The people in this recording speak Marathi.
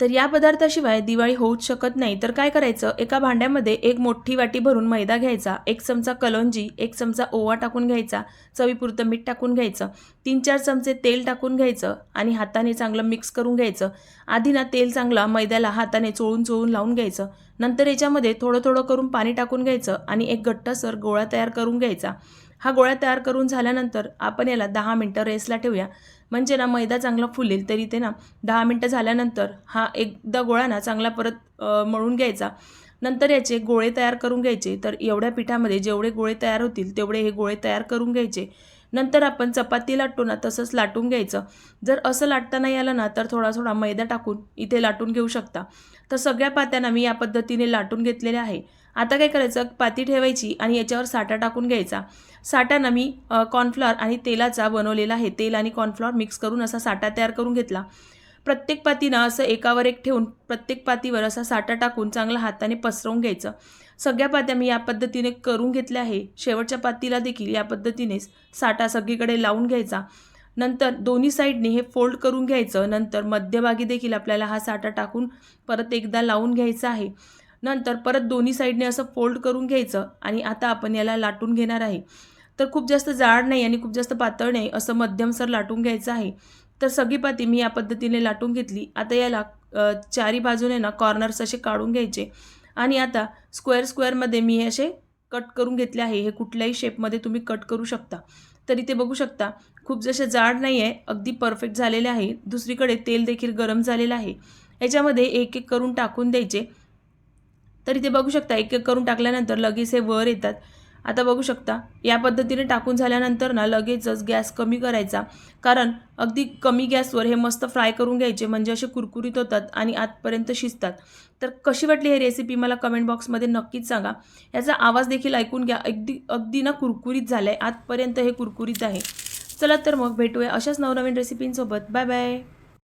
तर या पदार्थाशिवाय दिवाळी होऊच शकत नाही. तर काय करायचं? एका भांड्यामध्ये एक मोठी वाटी भरून मैदा घ्यायचा एक चमचा कलोंजी एक चमचा ओवा टाकून घ्यायचा चवीपुरतं मीठ टाकून घ्यायचं तीन चार चमचे तेल टाकून घ्यायचं आणि हाताने चांगलं मिक्स करून घ्यायचं. आधी ना तेल चांगला मैद्याला हाताने चोळून चोळून लावून घ्यायचं. नंतर याच्यामध्ये थोडं थोडं करून पाणी टाकून घ्यायचं आणि एक घट्टसर गोळा तयार करून घ्यायचा. हा गोळा तयार करून झाल्यानंतर आपण याला दहा मिनटं रेसला ठेवूया. म्हणजे ना मैदा चांगला फुलेल तरी ते ना दहा मिनटं झाल्यानंतर हा एकदा गोळा ना चांगला परत मळून घ्यायचा. नंतर याचे गोळे तयार करून घ्यायचे. तर एवढ्या पिठामध्ये जेवढे गोळे तयार होतील तेवढे हे गोळे तयार करून घ्यायचे. नंतर आपण चपाती लाटतो ना तसंच लाटून घ्यायचं. जर असं लाटता नाही आलं ना तर थोडा थोडा मैदा टाकून इथे लाटून घेऊ शकता. तर सगळ्या पात्यांना मी या पद्धतीने लाटून घेतलेल्या आहे. आता काय करायचं? पाती ठेवायची आणि याच्यावर साठा टाकून घ्यायचा. साठाना मी कॉर्नफ्लॉर आणि तेलाचा बनवलेला आहे. तेल आणि कॉर्नफ्लॉर मिक्स करून असा साठा तयार करून घेतला. प्रत्येक पातीनं असं एकावर एक ठेवून प्रत्येक पातीवर असा साठा टाकून चांगला हाताने पसरवून घ्यायचं. सगळ्या पात्या मी या पद्धतीने करून घेतल्या आहे. शेवटच्या पातीला देखील या पद्धतीनेच साठा सगळीकडे लावून घ्यायचा. नंतर दोन्ही साईडने हे फोल्ड करून घ्यायचं. नंतर मध्यभागी देखील आपल्याला हा साठा टाकून परत एकदा लावून घ्यायचा आहे. नंतर परत दोन्ही साईडने असं फोल्ड करून घ्यायचं आणि आता आपण याला लाटून घेणार आहे. तर खूप जास्त जाड नाही आणि खूप जास्त पातळ नाही असं मध्यमसर लाटून घ्यायचं आहे. तर सगळी पाती मी या पद्धतीने लाटून घेतली. आता याला चारी बाजूने ना कॉर्नर्स असे काढून घ्यायचे. आणि आता स्क्वेअर स्क्वेअरमध्ये मी हे असे कट करून घेतले आहे. हे कुठल्याही शेपमध्ये तुम्ही कट करू शकता. तरी ते बघू शकता खूप जसे जाड नाही आहे अगदी परफेक्ट झालेले आहे. दुसरीकडे तेल देखील गरम झालेलं आहे. याच्यामध्ये एक एक करून टाकून द्यायचे. तरी ते बघू शकता एक एक करून टाकल्यानंतर लगेच हे वर येतात. आता बघू शकता. या पद्धतीने टाकून झाल्यानंतर ना लगेचच गॅस कमी करायचा. कारण अगदी कमी गॅसवर हे मस्त फ्राय करून घ्यायचे. म्हणजे असे कुरकुरीत होतात आणि आतपर्यंत शिजतात. तर कशी वाटली ही रेसिपी मला कमेंट बॉक्समध्ये नक्कीच सांगा. याचा आवाज देखील ऐकून घ्या. अगदी अगदी ना कुरकुरीत झालं आहे आतपर्यंत हे कुरकुरीत आहे. चला तर मग भेटूया अशाच नवनवीन रेसिपींसोबत बाय बाय